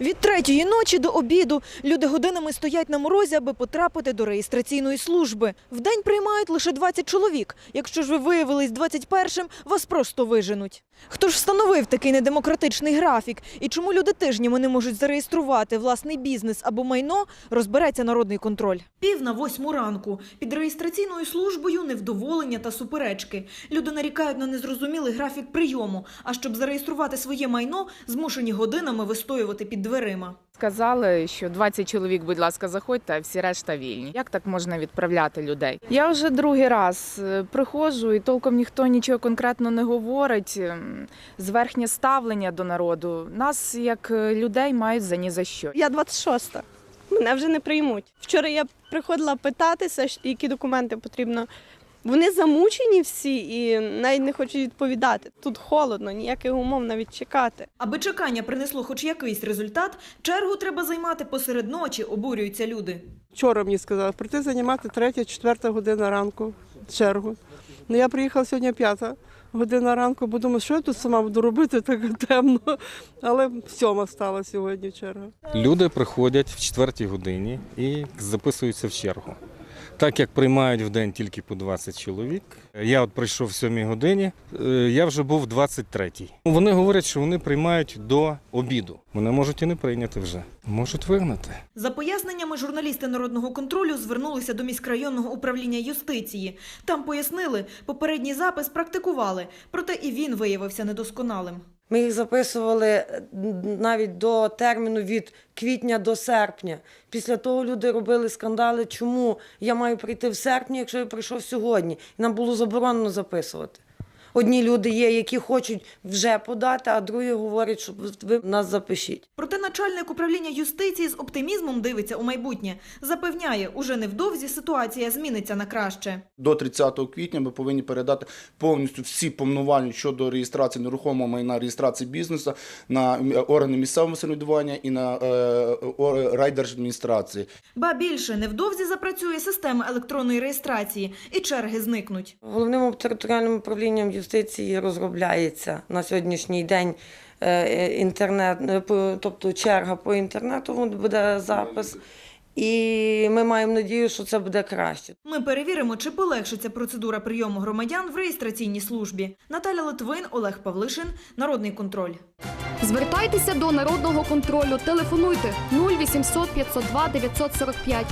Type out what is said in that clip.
Від третьої ночі до обіду люди годинами стоять на морозі, аби потрапити до реєстраційної служби. Вдень приймають лише 20 чоловік. Якщо ж ви виявились 21-м, вас просто виженуть. Хто ж встановив такий недемократичний графік? І чому люди тижнями не можуть зареєструвати власний бізнес або майно, розбереться народний контроль. Пів на восьму ранку. Під реєстраційною службою невдоволення та суперечки. Люди нарікають на незрозумілий графік прийому. А щоб зареєструвати своє майно, змушені годинами вистоювати під дверима. Сказали, що 20 чоловік, будь ласка, заходьте, а всі решта вільні. Як так можна відправляти людей? Я вже другий раз е, приходжу, і толком ніхто нічого конкретно не говорить. Ем, Зверхнє ставлення до народу. Нас, як е, людей, мають за ні за що. Я 26-та. Мене вже не приймуть. Вчора я приходила питатися, які документи потрібно. Вони замучені всі і навіть не хочуть відповідати. Тут холодно, ніяких умов навіть чекати. Аби чекання принесло хоч якийсь результат, чергу треба займати посеред ночі, обурюються люди. Вчора мені сказали, прийти займати третя, четверта година ранку чергу. Ну я приїхала сьогодні п'ята година ранку, бо думаю, що я тут сама буду робити, так темно. Але сьома стала сьогодні черга. Люди приходять в четвертій годині і записуються в чергу. Так як приймають в день тільки по 20 чоловік, я от прийшов в 7 годині, е, я вже був 23-й. Вони говорять, що вони приймають до обіду. Мене можуть і не прийняти вже. Можуть вигнати. За поясненнями журналісти народного контролю звернулися до міськрайонного управління юстиції. Там пояснили, попередній запис практикували, проте і він виявився недосконалим. Ми їх записували е, навіть до терміну від квітня до серпня. Після того люди робили скандали, чому я маю прийти в серпні, якщо я прийшов сьогодні. І нам було заборонено записувати. Одні люди є, які хочуть вже подати, а другі говорять, що ви нас запишіть. Проте начальник управління юстиції з оптимізмом дивиться у майбутнє. Запевняє, уже невдовзі ситуація зміниться на краще. До 30 квітня ми повинні передати повністю всі повноваження щодо реєстрації нерухомого майна, реєстрації бізнесу на органи місцевого самоврядування і на е, райдержадміністрації. Ба більше, невдовзі запрацює система електронної реєстрації і черги зникнуть. Головним територіальним управлінням юстиції розробляється на сьогоднішній день е, інтернет, е, по- тобто черга по інтернету буде запис. І ми маємо надію, що це буде краще. Ми перевіримо, чи полегшиться процедура прийому громадян в реєстраційній службі. Наталя Литвин, Олег Павлишин, Народний контроль. Звертайтеся до народного контролю. Телефонуйте 0800 502 945